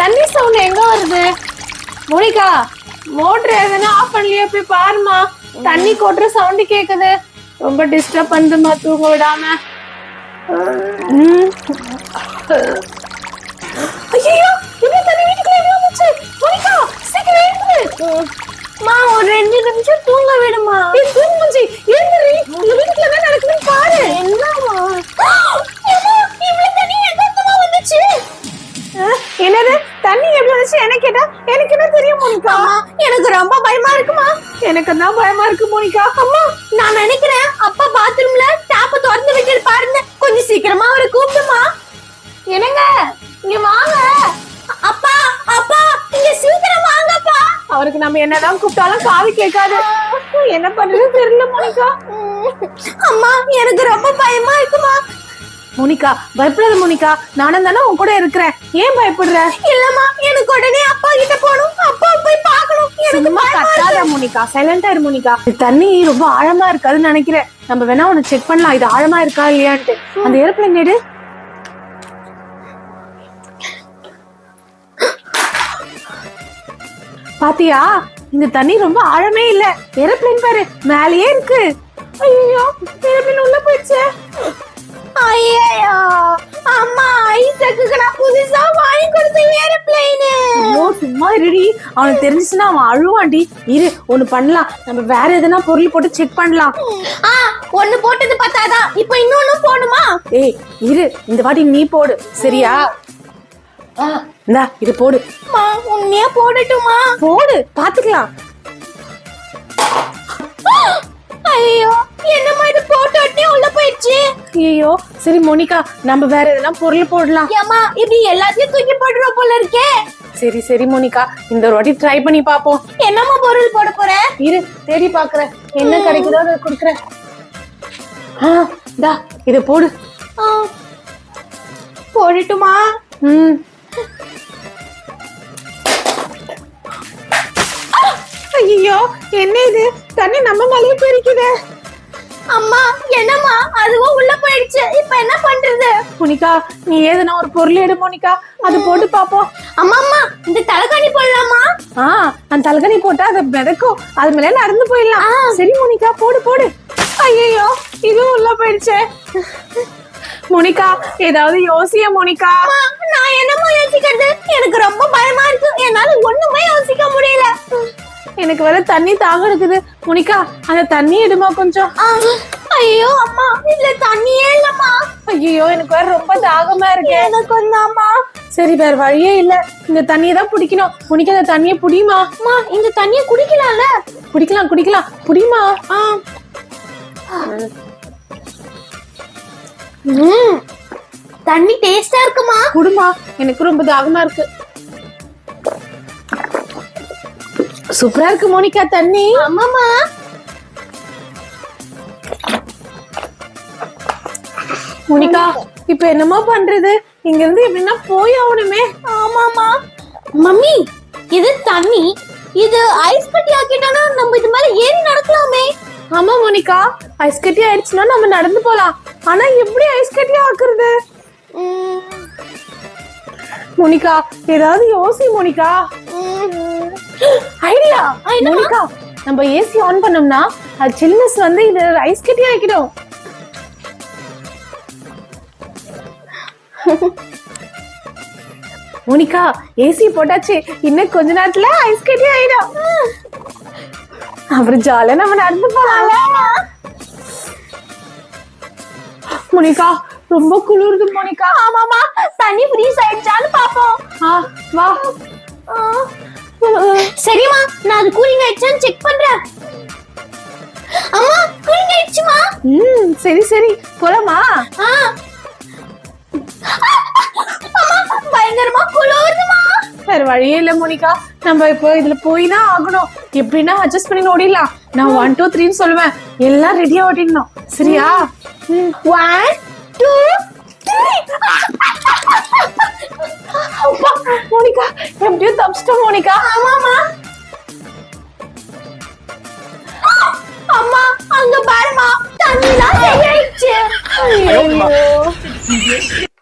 தண்ணி சவுண்ட் எங்க வருது? மோனிகா மோட்டர் எதுனா ஆஃப் பண்ணலையே போய் பாருமா தண்ணி கொட்டுற சவுண்ட் கேக்குது. ரொம்ப டிஸ்டர்ப் பண்ணுதுமா தூங்க விடாம. எனக்கு கேட்டா எனக்கு என்ன தெரியும் மோனிகா? எனக்கு ரொம்ப பயமா இருக்குமா? எனக்கு தான் பயமா இருக்கு மோனிகா? அம்மா நான் நினைக்கிறேன் அப்பா பாத்ரூம்ல டேப்ப திறந்து விட்டு பாருங்க. கொஞ்சம் சீக்கிரமா அவரை கூப்பிடுமா? என்னங்க? இங்க வாங்க. அப்பா அப்பா இங்க சீக்கிரம் வாங்கப்பா. அவருக்கு நம்ம என்னதான் கூப்பிட்டாலும் காது கேட்காது. என்ன பண்றது தெரியல மோனிகா. அம்மா எனக்கு ரொம்ப பயமா இருக்குமா? மோனிகா பயப்படாத மோனிகா. நானும் தானே உன் கூட இருக்கிறேன். ஏன் பயப்படுற? இல்லம்மா எனக்கு உடனே அப்பா கிட்ட போகணும். அப்பா போய் பார்க்கணும். சும்மா கத்தாத மோனிகா சைலண்டா இரு மோனிகா. தண்ணி ரொம்ப ஆழமா இருக்காதுன்னு நினைக்கிறேன். நம்ம வேணா ஒன்னு செக் பண்ணலாம். இது ஆழமா இருக்கா இல்லையான்ட்டு. அந்த ஏரோப்ளேன் எடு. பாத்தியா? இந்த தண்ணி ரொம்ப ஆழமே இல்ல. ஏரோப்ளேன் பாரு மேலேயே இருக்கு. ஐயோ ஏரோப்ளேன் உள்ள போயிடுச்சு. ஐயோ அம்மா ஐசக்கு நான் புதுசா வாங்கி கொடுத்த ஏரோப்ளேன். ஐயோ சும்மா இருடி. அவனுக்கு தெரிஞ்சுச்சுன்னா அவன் அழுவாண்டி இரு ஒண்ணு பண்ணலாம். நம்ம வேற எதனா பொருள் போட்டு செக் பண்ணலாம். ஆ ஒண்ணு போட்டது பத்தாதான் இப்போ இன்னொன்னு போடுமா? ஏய் இரு. இந்த வாட்டி நீ போடு. சரியா? இந்தா இது போடு. உண்மையா போடட்டுமா? போடு. பாத்துக்கலாம் ஐயோ என்னம்மா இது போட்ட உடனே உள்ள போயிடுச்சு? ஐயோ சரி மோனிகா நம்ம வேற எதனா பொருள் போடலாம்? ஏம்மா இப்படி எல்லாத்தையும் தூக்கி போடுறோம் போல இருக்கே. சரி சரி மோனிகா இந்த ஒரு வாட்டி ட்ரை பண்ணி பாப்போம் என்னம்மா பொருள் போட போற? இரு தேடி பாக்குறேன் என்ன கிடைக்குதோ அதை கொடுக்குறேன் ஆ டா இத போடு. ஆ, போடட்டுமா? ம். என்ன இது? தண்ணி நம்ம மேலேயே பெருக்குதே அம்மா என்னம்மா? அதுவும் உள்ள போயிடுச்சு. இப்ப என்ன பண்றது? மோனிகா நீ ஏதுனா ஒரு பொருள் எடு மோனிகா. அது போட்டு பாப்போம். அம்மா அம்மா இந்த தலைகாணி போடலாமா? ஆ அந்த தலகணி போட்டா அது மிதக்கும். அது மேல நடந்து போயிடலாம். சரி மோனிகா போடு போடு. ஐயோ இதுவும் உள்ள போயிடுச்சே. மோனிகா ஏதாவது யோசிய மோனிகா. நான் என்னம்மா யோசிக்கிறது எனக்கு வேற தண்ணி தாக எடுக்குது மோனிகா அந்த தண்ணி எடுமா கொஞ்சம்? ஐயோ அம்மா இதுல தண்ணியே இல்லம்மா. ஐயோ எனக்கு வேற ரொம்ப தாகமா இருக்கு. எனக்கு ஒண்ணாம்மா சரி வேற வழியே இல்ல. இந்த தண்ணியை தான் குடிக்கணும் மோனிகா அந்த தண்ணியை புடிமா அம்மா இந்த தண்ணிய குடிக்கலாம்ல? குடிக்கலாம் குடிக்கலாம். புடிமா ஆ. தண்ணி டேஸ்டா இருக்குமா? குடுமா. எனக்கு ரொம்ப தாகமா இருக்கு. சூப்பரா இருக்கு மோனிகா தண்ணி. ஆமாமா மோனிகா இப்ப என்னமா பண்றது? இங்க இருந்து எப்படின்னா போய் ஆகணுமே. ஆமாமா மம்மி இது தண்ணி. இது ஐஸ் கட்டி ஆக்கிட்டோம்னா நம்ம இது மேல ஏறி நடக்கலாமே. ஆமா மோனிகா. ஐஸ் கட்டி ஆயிடுச்சுன்னா நம்ம நடந்து போலாம். ஆனா எப்படி ஐஸ் கட்டி ஆக்குறது? மோனிகா ஏதாவது யோசி மோனிகா. ஐடியா? மோனிகா நம்ம ஏசி ஆன் பண்ணோம்னா சில்னஸ் வந்து இது ஐஸ் கட்டி ஆக்கிடும். மோனிகா ஏசி போட்டாச்சு. இன்னும் கொஞ்ச நேரத்துல ஐஸ் கட்டி ஆயிடும். அப்புறம் ஜாலியா நம்ம நடந்து போலாம்ல. மோனிகா ரொம்ப குளிருது மோனிகா. ஆமாமா தண்ணி ஃப்ரீஸ் ஆயிடுச்சான்னு பாப்போம். வா. சரிம்மா நான் அது கூலிங் ஆயிடுச்சான்னு செக் பண்றேன். அம்மா கூலிங் ஆயிடுச்சுமா? ம் சரி சரி. போலாமா? ஆ. அம்மா பயங்கரமா குளிருதுமா வேற வழியே இல்ல மோனிகா. நம்ம இப்போ இதுல போய் தான் ஆகணும். எப்படின்னா அட்ஜஸ்ட் பண்ணி ஓடிடலாம். நான் ஒன் டூ த்ரீன்னு சொல்லுவேன். எல்லாம் ரெடியா ஓடிடணும். சரியா. ஒன் டூ த்ரீ மோனிகா எப்படியோ தப்பிச்சிட்டோம் மோனிகா. ஆமாமா அம்மா அங்க பாருமா தண்ணிலாம் சரியாயிடுச்சு போறேன்